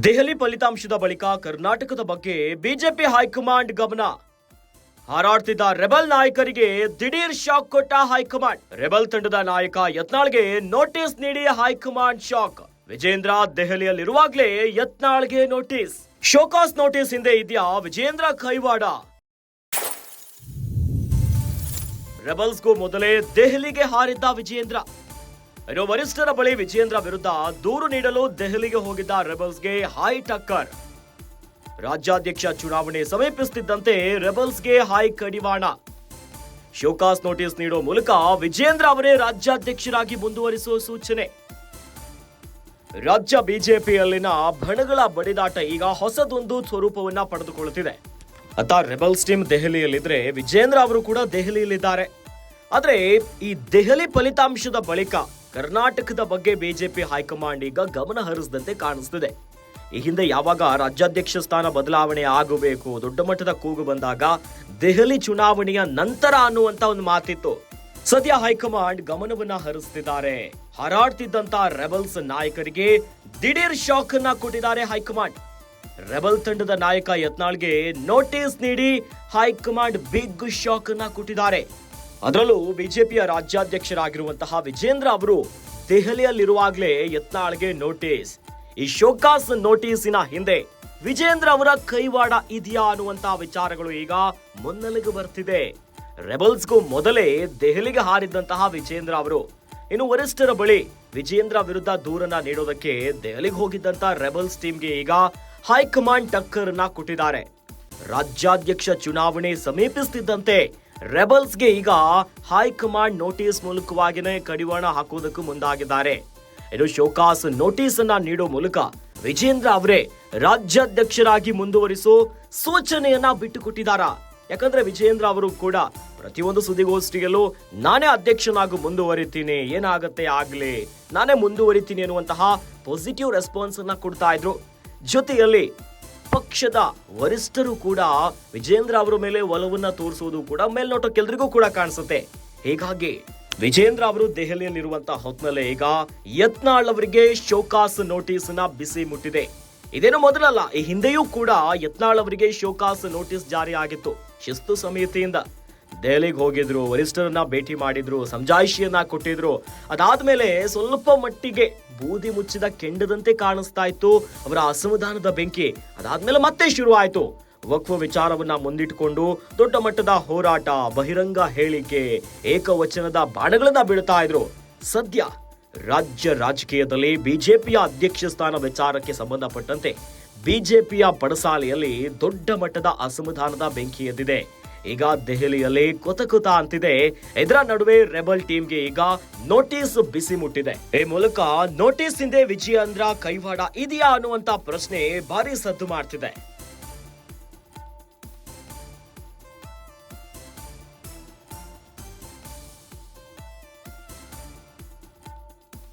ದೆಹಲಿ ಫಲಿತಾಂಶದ ಬಳಿಕ ಕರ್ನಾಟಕದ ಬಗ್ಗೆ ಬಿಜೆಪಿ ಹೈಕಮಾಂಡ್ ಗಮನ. ಹಾರಾಡ್ತಿದ್ದ ರೆಬಲ್ ನಾಯಕರಿಗೆ ದಿಢೀರ್ ಶಾಕ್ ಕೊಟ್ಟ ಹೈಕಮಾಂಡ್. ರೆಬಲ್ ತಂಡದ ನಾಯಕ ಯತ್ನಾಳ್ಗೆ ನೋಟಿಸ್ ನೀಡಿ ಹೈಕಮಾಂಡ್ ಶಾಕ್. ವಿಜೇಂದ್ರ ದೆಹಲಿಯಲ್ಲಿರುವಾಗಲೇ ಯತ್ನಾಳ್ಗೆ ನೋಟಿಸ್. ಶೋಕಾಸ್ ನೋಟಿಸ್ ಹಿಂದೆ ಇದೆಯಾ ವಿಜೇಂದ್ರ ಕೈವಾಡ. ರೆಬಲ್ಸ್ಗೂ ಮೊದಲೇ ದೆಹಲಿಗೆ ಹಾರಿದ್ದ ವಿಜೇಂದ್ರ. ಇನ್ನು ವರಿಷ್ಠರ ಬಳಿ ವಿಜೇಂದ್ರ ವಿರುದ್ಧ ದೂರು ನೀಡಲು ದೆಹಲಿಗೆ ಹೋಗಿದ್ದ ರೆಬಲ್ಸ್ಗೆ ಹೈ ಟಕ್ಕರ್. ರಾಜ್ಯಾಧ್ಯಕ್ಷ ಚುನಾವಣೆ ಸಮೀಪಿಸುತ್ತಿದ್ದಂತೆ ರೆಬಲ್ಸ್ಗೆ ಹೈ ಕಡಿವಾಣ. ಶೋಕಾಸ್ ನೋಟಿಸ್ ನೀಡೋ ಮೂಲಕ ವಿಜೇಂದ್ರ ಅವರೇ ರಾಜ್ಯಾಧ್ಯಕ್ಷರಾಗಿ ಮುಂದುವರಿಸುವ ಸೂಚನೆ. ರಾಜ್ಯ ಬಿಜೆಪಿಯಲ್ಲಿನ ಬಣಗಳ ಬಡಿದಾಟ ಈಗ ಹೊಸದೊಂದು ಸ್ವರೂಪವನ್ನ ಪಡೆದುಕೊಳ್ಳುತ್ತಿದೆ. ಅತ್ತ ರೆಬಲ್ಸ್ ಟೀಮ್ ದೆಹಲಿಯಲ್ಲಿದ್ದರೆ ವಿಜೇಂದ್ರ ಅವರು ಕೂಡ ದೆಹಲಿಯಲ್ಲಿದ್ದಾರೆ. ಆದ್ರೆ ಈ ದೆಹಲಿ ಫಲಿತಾಂಶದ ಬಳಿಕ ಕರ್ನಾಟಕದ ಬಗ್ಗೆ ಬಿಜೆಪಿ ಹೈಕಮಾಂಡ್ ಈಗ ಗಮನ ಹರಿಸದಂತೆ ಕಾಣಿಸ್ತಿದೆ. ಈ ಹಿಂದೆ ಯಾವಾಗ ರಾಜ್ಯಾಧ್ಯಕ್ಷ ಸ್ಥಾನ ಬದಲಾವಣೆ ಆಗಬೇಕು, ದೊಡ್ಡ ಮಟ್ಟದ ಕೂಗು ಬಂದಾಗ ದೆಹಲಿ ಚುನಾವಣೆಯ ನಂತರ ಅನ್ನುವಂತ ಒಂದು ಮಾತಿತ್ತು. ಸದ್ಯ ಹೈಕಮಾಂಡ್ ಗಮನವನ್ನ ಹರಿಸ್ತಿದ್ದಾರೆ. ಹಾರಾಡ್ತಿದ್ದಂತ ರೆಬಲ್ಸ್ ನಾಯಕರಿಗೆ ದಿಢೀರ್ ಶಾಕ್ ಅನ್ನ ಕೊಟ್ಟಿದ್ದಾರೆ ಹೈಕಮಾಂಡ್. ರೆಬಲ್ ತಂಡದ ನಾಯಕ ಯತ್ನಾಳ್ಗೆ ನೋಟಿಸ್ ನೀಡಿ ಹೈಕಮಾಂಡ್ ಬಿಗ್ ಶಾಕ್ ಅನ್ನ ಕೊಟ್ಟಿದ್ದಾರೆ. ಅದರಲ್ಲೂ ಬಿಜೆಪಿಯ ರಾಜ್ಯಾಧ್ಯಕ್ಷರಾಗಿರುವಂತಹ ವಿಜೇಂದ್ರ ಅವರು ದೆಹಲಿಯಲ್ಲಿರುವಾಗಲೇ ಯತ್ನಾಳ್ಗೆ ನೋಟಿಸ್ ಈ ಶೋಕಾಸ್ ನೋಟಿಸಿನ ಹಿಂದೆ ವಿಜೇಂದ್ರ ಅವರ ಕೈವಾಡ ಇದೆಯಾ ಅನ್ನುವಂತಹ ವಿಚಾರಗಳು ಈಗ ಮುನ್ನೆಲೆಗೆ ಬರ್ತಿದೆ. ರೆಬಲ್ಸ್ಗೂ ಮೊದಲೇ ದೆಹಲಿಗೆ ಹಾರಿದ್ದಂತಹ ವಿಜೇಂದ್ರ ಅವರು ಇನ್ನು ವರಿಷ್ಠರ ಬಳಿ ವಿಜೇಂದ್ರ ವಿರುದ್ಧ ದೂರನ್ನ ನೀಡೋದಕ್ಕೆ ದೆಹಲಿಗೆ ಹೋಗಿದ್ದಂತ ರೆಬಲ್ಸ್ ಟೀಮ್ಗೆ ಈಗ ಹೈಕಮಾಂಡ್ ಟಕ್ಕರ್ ಅನ್ನ ಕೊಟ್ಟಿದ್ದಾರೆ. ರಾಜ್ಯಾಧ್ಯಕ್ಷ ಚುನಾವಣೆ ಸಮೀಪಿಸುತ್ತಿದ್ದಂತೆ ರೆಬಲ್ಸ್ಗೆ ಈಗ ಹೈಕಮಾಂಡ್ ನೋಟಿಸ್ ಮೂಲಕವಾಗಿನೇ ಕಡಿವಾಣ ಹಾಕುವುದಕ್ಕೂ ಮುಂದಾಗಿದ್ದಾರೆ. ಇದು ಶೋಕಾಸ್ ನೋಟಿಸ್ ಅನ್ನ ನೀಡೋ ಮೂಲಕ ವಿಜೇಂದ್ರ ಅವರೇ ರಾಜ್ಯಾಧ್ಯಕ್ಷರಾಗಿ ಮುಂದುವರಿಸೋ ಸೂಚನೆಯನ್ನ ಬಿಟ್ಟುಕೊಟ್ಟಿದ್ದಾರಾ ಯಾಕಂದ್ರೆ ವಿಜೇಂದ್ರ ಅವರು ಕೂಡ ಪ್ರತಿಯೊಂದು ಸುದ್ದಿಗೋಷ್ಠಿಯಲ್ಲೂ ನಾನೇ ಅಧ್ಯಕ್ಷನಾಗಿ ಮುಂದುವರಿತೀನಿ, ಏನಾಗತ್ತೆ ಆಗ್ಲಿ, ನಾನೇ ಮುಂದುವರಿತೀನಿ ಅನ್ನುವಂತಹ ಪಾಸಿಟಿವ್ ರೆಸ್ಪಾನ್ಸ್ ಅನ್ನ ಕೊಡ್ತಾ ಇದ್ರು. ಜೊತೆಯಲ್ಲಿ ಪಕ್ಷದ ವರಿಷ್ಠರು ಕೂಡ ವಿಜೇಂದ್ರ ಅವರ ಮೇಲೆ ಒಲವನ್ನ ತೋರಿಸುವುದು ಕೂಡ ಮೇಲ್ನೋಟಕ್ಕೆಲ್ರಿಗೂ ಕೂಡ ಕಾಣಿಸುತ್ತೆ. ಹೀಗಾಗಿ ವಿಜೇಂದ್ರ ಅವರು ದೆಹಲಿಯಲ್ಲಿರುವಂತಹ ಹೊತ್ನಲ್ಲೇ ಈಗ ಯತ್ನಾಳ್ ಅವರಿಗೆ ಶೋಕಾಸ್ ನೋಟಿಸ್ನ ಬಿಸಿ ಮುಟ್ಟಿದೆ. ಇದೇನು ಮೊದಲಲ್ಲ, ಈ ಹಿಂದೆಯೂ ಕೂಡ ಯತ್ನಾಳ್ ಅವರಿಗೆ ಶೋಕಾಸ್ ನೋಟಿಸ್ ಜಾರಿ ಆಗಿತ್ತು. ಶಿಸ್ತು ಸಮಿತಿಯಿಂದ ದೆಹಲಿಗೆ ಹೋಗಿದ್ರು, ವರಿಷ್ಠರನ್ನ ಭೇಟಿ ಮಾಡಿದ್ರು ಸಂಜಾಯಿಷಿಯನ್ನ ಕೊಟ್ಟಿದ್ರು. ಅದಾದ್ಮೇಲೆ ಸ್ವಲ್ಪ ಮಟ್ಟಿಗೆ ಬೂದಿ ಮುಚ್ಚಿದ ಕೆಂಡದಂತೆ ಕಾಣಿಸ್ತಾ ಇತ್ತು ಅವರ ಅಸಮಾಧಾನದ ಬೆಂಕಿ. ಅದಾದ್ಮೇಲೆ ಮತ್ತೆ ಶುರು ಆಯ್ತು ವಕ್ಫ್ ವಿಚಾರವನ್ನ ಮುಂದಿಟ್ಟುಕೊಂಡು ದೊಡ್ಡ ಮಟ್ಟದ ಹೋರಾಟ, ಬಹಿರಂಗ ಹೇಳಿಕೆ, ಏಕವಚನದ ಬಾಣಗಳನ್ನ ಬೀಳ್ತಾ ಇದ್ರು. ಸದ್ಯ ರಾಜ್ಯ ರಾಜಕೀಯದಲ್ಲಿ ಬಿಜೆಪಿಯ ಅಧ್ಯಕ್ಷ ಸ್ಥಾನ ವಿಚಾರಕ್ಕೆ ಸಂಬಂಧಪಟ್ಟಂತೆ ಬಿಜೆಪಿಯ ಪಡಸಾಲೆಯಲ್ಲಿ ದೊಡ್ಡ ಮಟ್ಟದ ಅಸಮಾಧಾನದ ಬೆಂಕಿ ಎದ್ದಿದೆ. ಈಗ ದೆಹಲಿಯಲ್ಲಿ ಕೊತ ಕುತ ಅಂತಿದೆ. ಇದರ ನಡುವೆ ರೆಬಲ್ ಟೀಮ್ಗೆ ಈಗ ನೋಟಿಸ್ ಬಿಸಿ ಮುಟ್ಟಿದೆ. ಈ ಮೂಲಕ ನೋಟಿಸ್ ಹಿಂದೆ ವಿಜಯೇಂದ್ರ ಕೈವಾಡ ಇದೆಯಾ ಅನ್ನುವಂತ ಪ್ರಶ್ನೆ ಭಾರಿ ಸದ್ದು ಮಾಡ್ತಿದೆ.